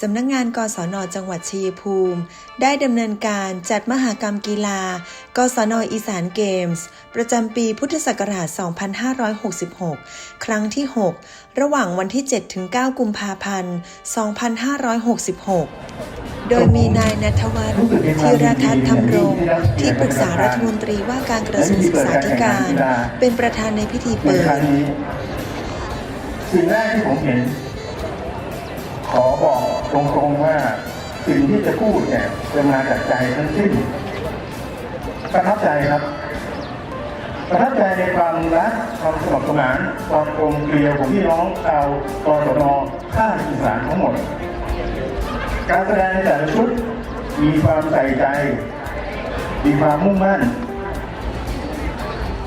สำนักงงานกศนจังหวัดชัยภูมิ ได้ดำเนินการจัดมหากรรมกีฬา กศนอีสานเกมส์ ประจำปีพุทธศักราช 2566 ครั้งที่ 6 ระหว่างวันที่ 7-9 กุมภาพันธ์ 2566 โดยมีนายนัทวัฒน์ธีรทัศน์ธรรมรงค์ที่ปรึกษารัฐมนตรีว่าการกระทรวงศึกษาธิการ เป็นประธานในพิธีเปิด สิ่งแรกที่ผมเห็น ขอบอกตรงๆว่าสิ่งที่จะพูดเนี่ยจะมาจากใจทั้งสิ้นประทับใจครับ ประทับใจในความรักความสมัครสมานความกลมเกลียวของพี่น้องชาวกศนภาคอีสานทั้งหมด การแสดงในแต่ละชุดมีความใส่ใจ มีความมุ่งมั่น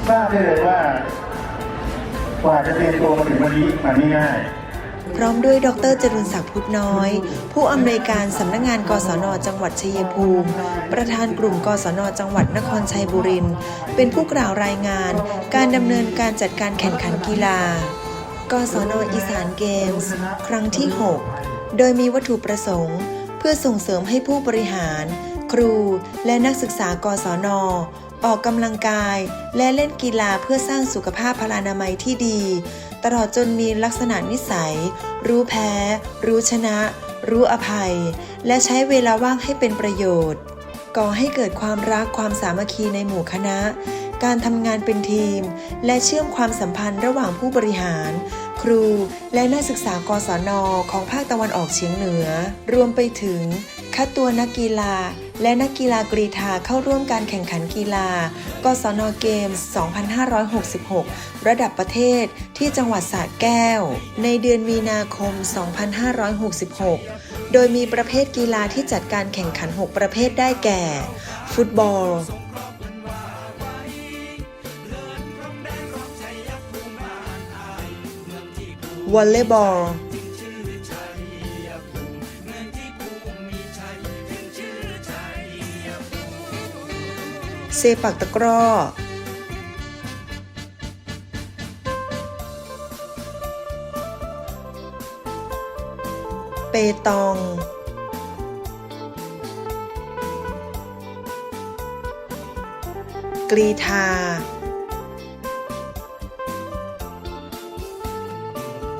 ทราบได้เลยว่ากว่าจะเตรียมตัวมาถึงวันนี้มันไม่ง่าย พร้อมด้วยดรจรุนศักดิ์พุทธน้อย ผู้อำนวยการสำนักงงานกศนจังหวัดชัยภูมิ ประธานกลุ่มกศนจังหวัดนครชัยบุรีเป็นผู้กล่าวรายงาน การดำเนินการจัดการแข่งขันกีฬากศนอีสานเกมส์ ครั้งที่ 6 โดยมีวัตถุประสงค์ เพื่อส่งเสริมให้ผู้บริหาร ครูและนักศึกษากศน ออกกำลังกายและเล่นกีฬาเพื่อสร้างสุขภาพพลานามัยที่ดี ตลอดจนมีลักษณะนิสัย รู้แพ้ รู้ชนะ รู้อภัย และใช้เวลาว่างให้เป็นประโยชน์ ก่อให้เกิดความรักความสามัคคีในหมู่คณะ การทำงานเป็นทีม และเชื่อมความสัมพันธ์ระหว่างผู้บริหาร ครูและนักศึกษากศนของภาคตะวันออกเฉียงเหนือ รวมไปถึงคัดตัวนักกีฬา และนักกีฬากรีธาเข้าร่วมการแข่งขันกีฬากศนเกมส์ 2566 ระดับประเทศที่จังหวัดสระแก้ว ในเดือนมีนาคม 2566 โดยมีประเภทกีฬาที่จัดการแข่งขัน 6 ประเภทได้แก่ ฟุตบอลวอลเลย์บอล เซปักตะกร้อ เปตอง กรีธา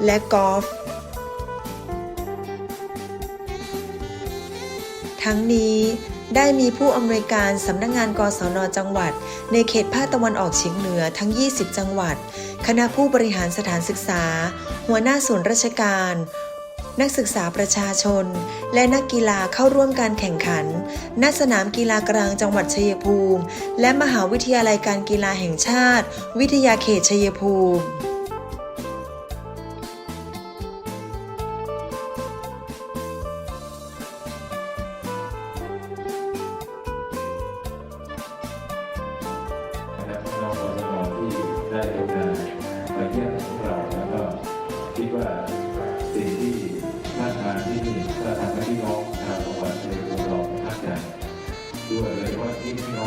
และกอล์ฟทั้งนี้ ได้มีผู้อำนวยการสำนักงงานกศนจังหวัด ในเขตภาคตะวันออกเฉียงเหนือทั้ง 20 จังหวัด คณะผู้บริหารสถานศึกษา หัวหน้าส่วนราชการ นักศึกษาประชาชน และนักกีฬาเข้าร่วมการแข่งขัน ณ สนามกีฬากลางจังหวัดชัยภูมิ และมหาวิทยาลัยการกีฬาแห่งชาติ วิทยาเขตชัยภูมิ ได้กรุณามาเยี่ยมพวกเราแล้วก็คิดว่าสิ่งที่ท่านมาที่นี่ก็ทำให้พี่น้องชาวจังหวัดชัยภูมิเราภาคใจด้วยเลยว่าที่พี่น้อง